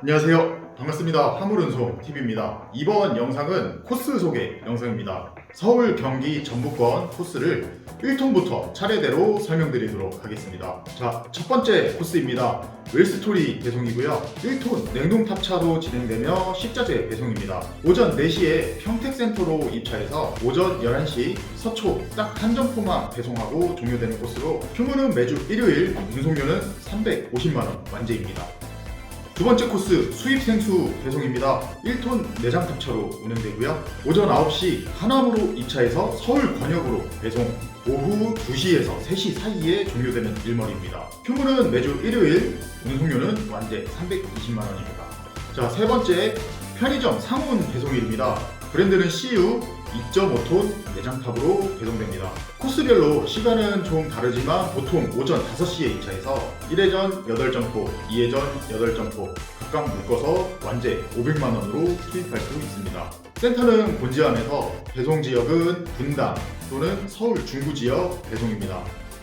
안녕하세요. 반갑습니다. 화물운송 TV입니다. 이번 영상은 코스 소개 영상입니다. 서울, 경기, 전북권 코스를 1톤부터 차례대로 설명드리도록 하겠습니다. 자, 첫 번째 코스입니다. 웰스토리 배송이고요. 1톤 냉동 탑차로 진행되며 식자재 배송입니다. 오전 4시에 평택센터로 입차해서 오전 11시 서초 딱 한 점포만 배송하고 종료되는 코스로 휴무는 매주 일요일, 운송료는 350만원 완제입니다. 두 번째 코스 수입 생수 배송입니다. 1톤 내장탑차로 운행되고요. 오전 9시 하남으로 입차해서 서울 권역으로 배송. 오후 2시에서 3시 사이에 종료되는 일머리입니다. 휴무는 매주 일요일, 운송료는 완제 320만 원입니다. 자, 세 번째 편의점 상온 배송일입니다. 브랜드는 CU 2.5톤 내장탑으로 배송됩니다. 코스별로 시간은 좀 다르지만 보통 오전 5시에 입차해서 1회전 8점포, 2회전 8점포 각각 묶어서 완제 500만 원으로 투입할 수 있습니다. 센터는 본지암에서 배송 지역은 분당 또는 서울 중구 지역 배송입니다.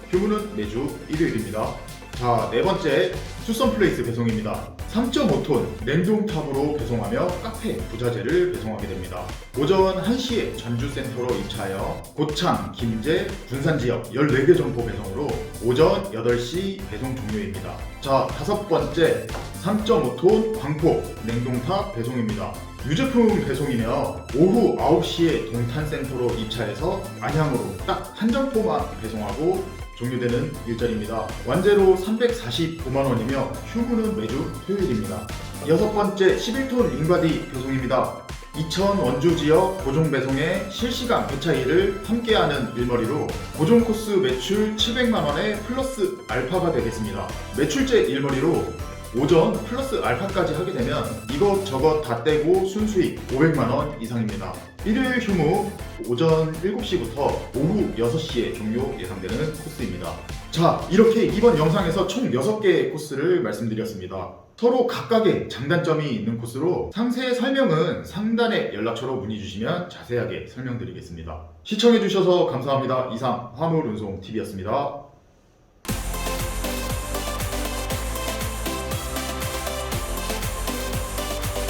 휴무는 매주 일요일입니다. 자, 네 번째 투썸 플레이스 배송입니다. 3.5톤 냉동탑으로 배송하며 카페 부자재를 배송하게 됩니다. 오전 1시에 전주센터로 입차하여 고창, 김제, 군산 지역 14개 점포 배송으로 오전 8시 배송 종료입니다. 자, 다섯 번째 3.5톤 광폭 냉동탑 배송입니다. 유제품 배송이며 오후 9시에 동탄센터로 입차해서 안양으로 딱 한 점포만 배송하고 종료되는 일자리입니다. 완제로 345만 원이며 휴무는 매주 토요일입니다. 여섯 번째 11톤 링바디 배송입니다. 이천 원주 지역 고종 배송의 실시간 배차일을 함께하는 일머리로 고종 코스 매출 700만 원에 플러스 알파가 되겠습니다. 매출제 일머리로 오전 플러스 알파까지 하게 되면 이것저것 다 떼고 순수익 500만 원 이상입니다. 일요일 휴무 오전 7시부터 오후 6시에 종료 예상되는 코스입니다. 자, 이렇게 이번 영상에서 총 6개의 코스를 말씀드렸습니다. 서로 각각의 장단점이 있는 코스로 상세 설명은 상단의 연락처로 문의 주시면 자세하게 설명드리겠습니다. 시청해주셔서 감사합니다. 이상 화물운송TV였습니다.